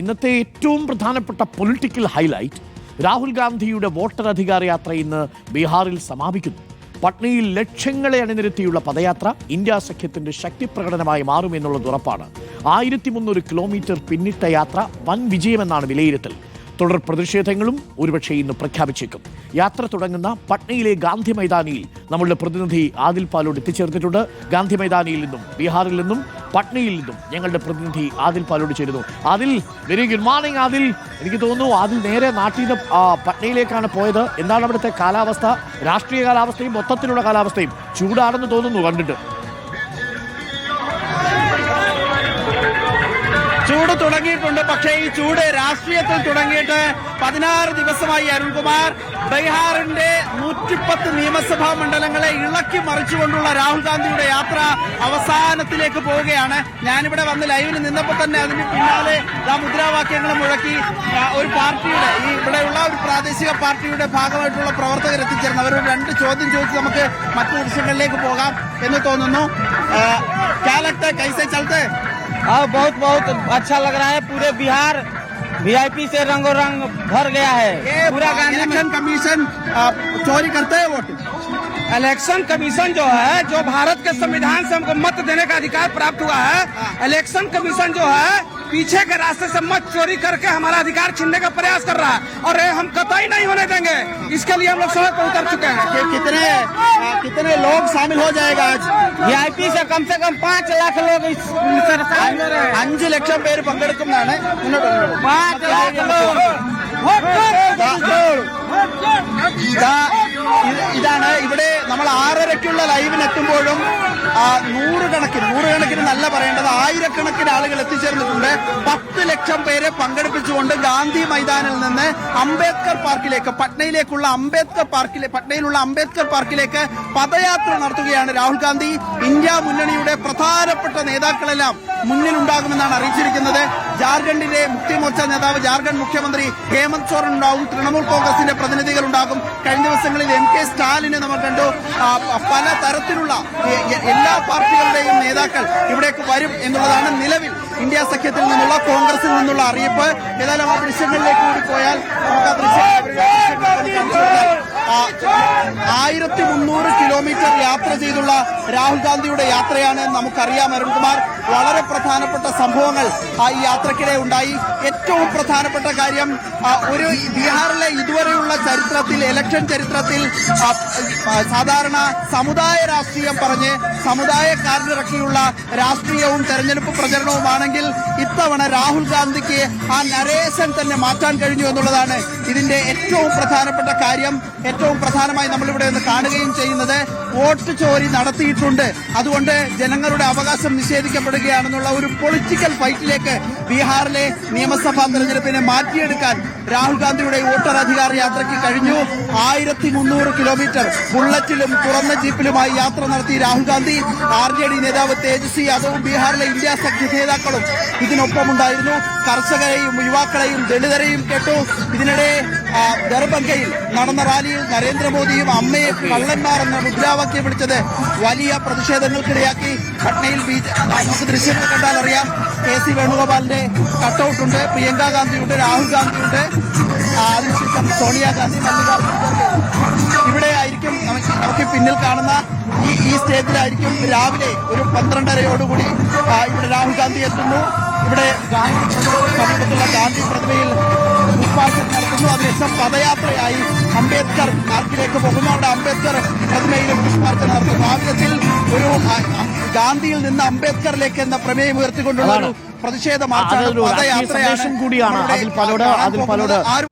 ഇന്നത്തെ ഏറ്റവും പ്രധാനപ്പെട്ട പൊളിറ്റിക്കൽ ഹൈലൈറ്റ് രാഹുൽ ഗാന്ധിയുടെ വോട്ടർ അധികാര യാത്ര ഇന്ന് ബീഹാറിൽ സമാപിക്കുന്നു. പട്നയിൽ ലക്ഷങ്ങളെ അണിനിരത്തിയുള്ള പദയാത്ര ഇന്ത്യ സഖ്യത്തിന്റെ ശക്തി പ്രകടനമായി മാറുമെന്നുള്ളത് ഉറപ്പാണ്. ആയിരത്തി മുന്നൂറ് കിലോമീറ്റർ പിന്നിട്ട യാത്ര വൻ വിജയമെന്നാണ് വിലയിരുത്തൽ. തുടർ പ്രതിഷേധങ്ങളും ഒരുപക്ഷെ ഇന്ന് പ്രഖ്യാപിച്ചേക്കും. യാത്ര തുടങ്ങുന്ന പട്നയിലെ ഗാന്ധി മൈതാനിയിൽ നമ്മളുടെ പ്രതിനിധി ആദിൽ പാലോട് എത്തിച്ചേർന്നിട്ടുണ്ട്. ഗാന്ധി മൈതാനിയിൽ നിന്നും ബീഹാറിൽ നിന്നും പട്നയിൽ നിന്നും ഞങ്ങളുടെ പ്രതിനിധി ആദിൽ പാലോട് ചേരുന്നു. Adil very good morning Adil. എനിക്ക് തോന്നുന്നു ആദിൽ നേരെ നാട്ടിൽ നിന്ന് പട്നയിലേക്കാണ് പോയത്. എന്താണ് അവിടുത്തെ കാലാവസ്ഥ? രാഷ്ട്രീയ കാലാവസ്ഥയും മൊത്തത്തിലുള്ള കാലാവസ്ഥയും ചൂടാണെന്ന് തോന്നുന്നു കണ്ടിട്ട്. ചൂട് തുടങ്ങിയിട്ടുണ്ട്. പക്ഷേ ഈ ചൂട് രാഷ്ട്രീയത്തിൽ തുടങ്ങിയിട്ട് പതിനാറ് ദിവസമായി അരുൺകുമാർ ബീഹാറിന്റെ നൂറ്റിപ്പത്ത് നിയമസഭാ മണ്ഡലങ്ങളെ ഇളക്കി മറിച്ചുകൊണ്ടുള്ള രാഹുൽ ഗാന്ധിയുടെ യാത്ര അവസാനത്തിലേക്ക് പോവുകയാണ്. ഞാനിവിടെ വന്ന് ലൈവിൽ നിന്നപ്പോൾ തന്നെ അതിന് പിന്നാലെ ആ മുദ്രാവാക്യങ്ങൾ മുഴക്കി ഒരു പാർട്ടിയുടെ ഈ ഇവിടെയുള്ള ഒരു പ്രാദേശിക പാർട്ടിയുടെ ഭാഗമായിട്ടുള്ള പ്രവർത്തകർ എത്തിച്ചേർന്നു. അവരോട് രണ്ട് ചോദ്യം ചോദിച്ച് നമുക്ക് മറ്റു ദൃശ്യങ്ങളിലേക്ക് പോകാം എന്ന് തോന്നുന്നു. കാലത്ത്? കൈസേ ചലത്തെ. हाँ बहुत बहुत अच्छा लग रहा है। पूरे बिहार वीआईपी से रंगो रंग भर गया है। पूरा गांधी इलेक्शन कमीशन चोरी करते हैं वोट? इलेक्शन कमीशन जो है जो भारत के संविधान से हमको मत देने का अधिकार प्राप्त हुआ है इलेक्शन कमीशन जो है पीछे के रास्ते से मत चोरी करके हमारा अधिकार छीनने का प्रयास कर रहा है और ये हम कतई नहीं होने देंगे इसके लिए हम लोग सड़क पर उतर चुके हैं कि कितने आ, कितने लोग शामिल हो जाएगा आज वीआईपी से कम से कम पाँच लाख लोग इस सरकार में रहे അഞ്ചു ലക്ഷം പേര് പങ്കെടുക്കുന്നതാണ് മുന്നോട്ട് വന്നത്. पाँच लाख लोग ഇതാ, ഇത് ഇതാണ് ഇവിടെ നമ്മൾ ആറരയ്ക്കുള്ള ലൈവിന് എത്തുമ്പോഴും ആ, നൂറുകണക്കിന് നൂറുകണക്കിന് നല്ല പറയേണ്ടത് ആയിരക്കണക്കിന് ആളുകൾ എത്തിച്ചേർന്നിട്ടുണ്ട്. പത്ത് ലക്ഷം പേരെ പങ്കെടുപ്പിച്ചുകൊണ്ട് ഗാന്ധി മൈതാനിൽ നിന്ന് അംബേദ്കർ പാർക്കിലേക്ക് പട്നയിലേക്കുള്ള അംബേദ്കർ പാർക്കിലെ പട്നയിലുള്ള അംബേദ്കർ പാർക്കിലേക്ക് പദയാത്ര നടത്തുകയാണ് രാഹുൽ ഗാന്ധി. ഇന്ത്യ മുന്നണിയുടെ പ്രധാനപ്പെട്ട നേതാക്കളെല്ലാം മുന്നിലുണ്ടാകുമെന്നാണ് അറിയിച്ചിരിക്കുന്നത്. ജാർഖണ്ഡിലെ മുക്തിമോർച്ച നേതാവ് ജാർഖണ്ഡ് മുഖ്യമന്ത്രി ഹേമന്ത് സോറൻ ഉണ്ടാവും. തൃണമൂൽ കോൺഗ്രസിന്റെ പ്രതിനിധികൾ ഉണ്ടാകും. കഴിഞ്ഞ ദിവസങ്ങളിൽ എം കെ സ്റ്റാലിനെ നമ്മൾ കണ്ടു. പല തരത്തിലുള്ള എല്ലാ പാർട്ടികളുടെയും നേതാക്കൾ ഇവിടേക്ക് വരും എന്നുള്ളതാണ് നിലവിൽ ഇന്ത്യ സഖ്യത്തിൽ നിന്നുള്ള കോൺഗ്രസിൽ നിന്നുള്ള അറിയിപ്പ്. ഏതായാലും ആ ദൃശ്യങ്ങളിലേക്ക് കൂടി പോയാൽ നമുക്ക് ആ ദൃശ്യങ്ങൾ ആയിരത്തി മുന്നൂറ് യാത്ര ചെയ്തുള്ള രാഹുൽ ഗാന്ധിയുടെ യാത്രയാണ് നമുക്കറിയാം അരുൺകുമാർ വളരെ പ്രധാനപ്പെട്ട സംഭവങ്ങൾ ആ യാത്രക്കിടെ ഉണ്ടായി. ഏറ്റവും പ്രധാനപ്പെട്ട കാര്യം ഒരു ബീഹാറിലെ ഇതുവരെയുള്ള ചരിത്രത്തിൽ ഇലക്ഷൻ ചരിത്രത്തിൽ സാധാരണ സമുദായ രാഷ്ട്രീയം പറഞ്ഞ് സമുദായക്കാരനിറക്കിയുള്ള രാഷ്ട്രീയവും തെരഞ്ഞെടുപ്പ് പ്രചരണവുമാണെങ്കിൽ ഇത്തവണ രാഹുൽ ഗാന്ധിക്ക് ആ നരേശൻ തന്നെ മാറ്റാൻ കഴിഞ്ഞു എന്നുള്ളതാണ് ഇതിന്റെ ഏറ്റവും പ്രധാനപ്പെട്ട കാര്യം ഏറ്റവും പ്രധാനമായി നമ്മളിവിടെ നിന്ന് കാണുകയും ചെയ്യുന്നത് വോട്ട് ചോരി നടത്തിയിട്ടുണ്ട്. അതുകൊണ്ട് ജനങ്ങളുടെ അവകാശം നിഷേധിക്കപ്പെടുകയാണെന്നുള്ള ഒരു പൊളിറ്റിക്കൽ ഫൈറ്റിലേക്ക് ബീഹാറിലെ നിയമസഭാ തെരഞ്ഞെടുപ്പിനെ മാറ്റിയെടുക്കാൻ രാഹുൽ ഗാന്ധിയുടെ വോട്ടർ അധികാര യാത്രയ്ക്ക് കഴിഞ്ഞു. ആയിരത്തി മുന്നൂറ് കിലോമീറ്റർ ബുള്ളറ്റിലും തുറന്ന ജീപ്പിലുമായി യാത്ര നടത്തി Rahul Gandhi R J D നേതാവ് തേജസ്വി യാദവും ബീഹാറിലെ ഇന്ത്യ സഖ്യ നേതാക്കളും ഇതിനൊപ്പമുണ്ടായിരുന്നു. കർഷകരെയും യുവാക്കളെയും ദളിതരെയും കേട്ടു. ഇതിനിടെ ആ, ദർബംഗയിൽ നടന്ന റാലിയിൽ നരേന്ദ്രമോദിയും അമ്മയെ കള്ളന്മാർ എന്ന മുദ്രാവാക്യം വിളിച്ചത് വലിയ പ്രതിഷേധങ്ങൾക്കിടയാക്കി. പട്നയിൽ നമുക്ക് ദൃശ്യങ്ങൾ കണ്ടാൽ അറിയാം. കെ സി വേണുഗോപാലിന്റെ കട്ടൗട്ട് ഉണ്ട് പ്രിയങ്ക ഗാന്ധിയുണ്ട് രാഹുൽ ഗാന്ധിയുണ്ട്. അതിനുശേഷം സോണിയാഗാന്ധി മല്ലികാർജുൻ ഇവിടെ ആയിരിക്കും നമുക്ക് പിന്നിൽ കാണുന്ന ഈ സ്റ്റേജിലായിരിക്കും രാവിലെ ഒരു പന്ത്രണ്ടരയോടുകൂടി ഇവിടെ രാഹുൽ ഗാന്ധി എത്തുന്നു. ഇവിടെ ഗാന്ധി സമീപത്തുള്ള ഗാന്ധി പ്രതിമയിൽ അതിനുശേഷം പദയാത്രയായി അംബേദ്കർ പാർക്കിലേക്ക് പോകുന്നു അവിടെ അംബേദ്കർ പ്രതിമയിലും പുഷ്പാർച്ചന നടത്തും കോൺഗ്രസിൽ ഒരു ഗാന്ധിയിൽ നിന്ന് അംബേദ്കറിലേക്ക് എന്ന പ്രമേയം ഉയർത്തിക്കൊണ്ടുള്ള ഒരു. പ്രതിഷേധ മാർച്ചാണ് പദയാത്രയാണ് കൂടിയാണ്. അതിൽ പലോട് അതിൽ ആരും